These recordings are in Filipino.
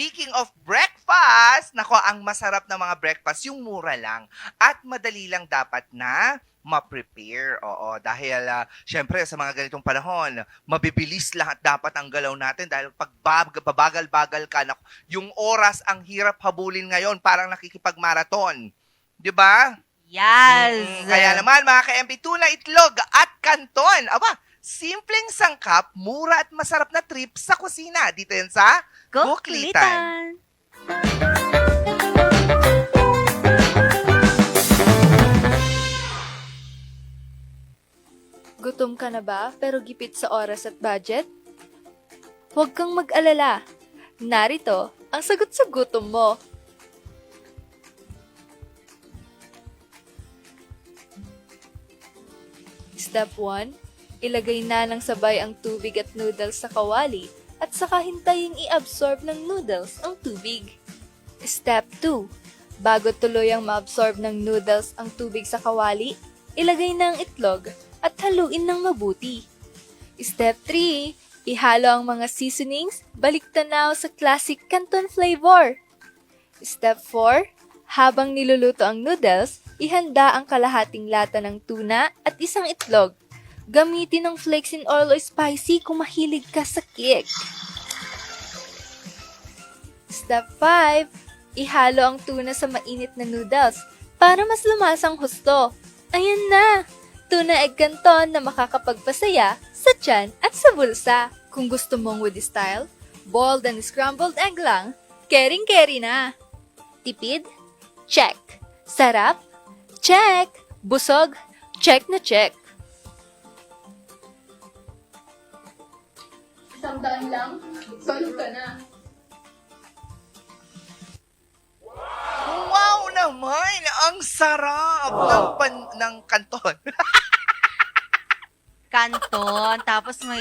speaking of breakfast, nako, ang masarap na mga breakfast, yung mura lang. At madali lang dapat na ma-prepare. Oo, dahil ah, syempre sa mga ganitong panahon, mabibilis lahat dapat ang galaw natin dahil pag bab- babagal-bagal ka, naku, yung oras ang hirap habulin ngayon, parang nakikipag-marathon. 'Di ba? Yes! Mm, Kaya naman mga ka-MP, tuna, itlog at kanton. Aba, simpleng sangkap, mura at masarap na trip sa kusina. Dito yan sa. Buklitan! Gutom ka na ba pero gipit sa oras at budget? Huwag kang mag-alala. Narito ang sagot sa gutom mo. Step 1. Ilagay na ng sabay ang tubig at noodles sa kawali at saka hintayin i-absorb ng noodles ang tubig. Step 2. Bago tuluyang ma-absorb ng noodles ang tubig sa kawali, ilagay na ang itlog at haluin ng mabuti. Step 3. Ihalo ang mga seasonings, balik tanaw sa classic Canton flavor. Step 4. Habang niluluto ang noodles, ihanda ang kalahating lata ng tuna at isang itlog. Gamitin ang flakes in oil o spicy kung mahilig ka sa kick. Step 5. Ihalo ang tuna sa mainit na noodles para mas lumasang husto. Ayan na! Tuna egg canton na makakapagpasaya sa tiyan at sa bulsa. Kung gusto mong with style, boiled and scrambled egg lang, kering-keri na. Tipid? Check. Sarap? Check. Busog? Check na check. Isang daan lang, solve ka na. Wow naman! Ang sarap ng, pan, ng kanton. Kanton, tapos may...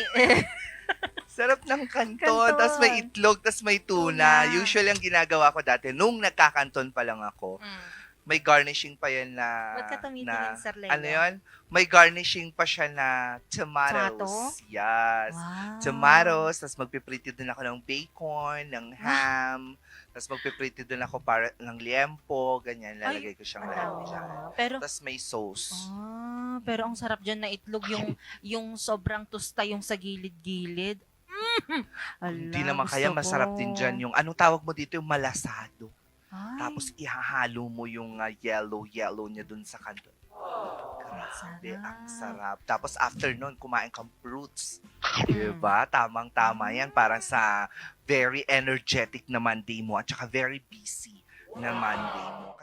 sarap ng kanton, Kanton. tapos may itlog, tapos may tuna. Tuna. Usually ang ginagawa ko dati, nung nagkakanton pa lang ako, Mm. May garnishing pa yan na... Ba't ka tumitingin, na, Sir Leo? Ano yun? May garnishing pa siya na tomatoes. Tomato? Yes. Wow. tomatoes, tapos magpiprito din ako ng bacon, ng ham, tapos magpiprito din ako para ng liempo, ganyan, lalagay ko siyang Ang lahat dyan. Pero, Tapos may sauce. ah, pero ang sarap dyan na itlog, yung, yung sobrang tusta yung sa gilid-gilid. Mm. Ala, Hindi naman gusto kaya masarap ko. din dyan yung, anong tawag mo dito, yung malasado. Ay, Tapos ihahalo mo yung ah, yellow-yellow niya dun sa kanto. Grabe, sarap. ang sarap. Tapos after nun, kumain kang fruits. Diba? Tamang-tama yan. Parang sa very energetic na Monday mo at saka very busy na Monday mo.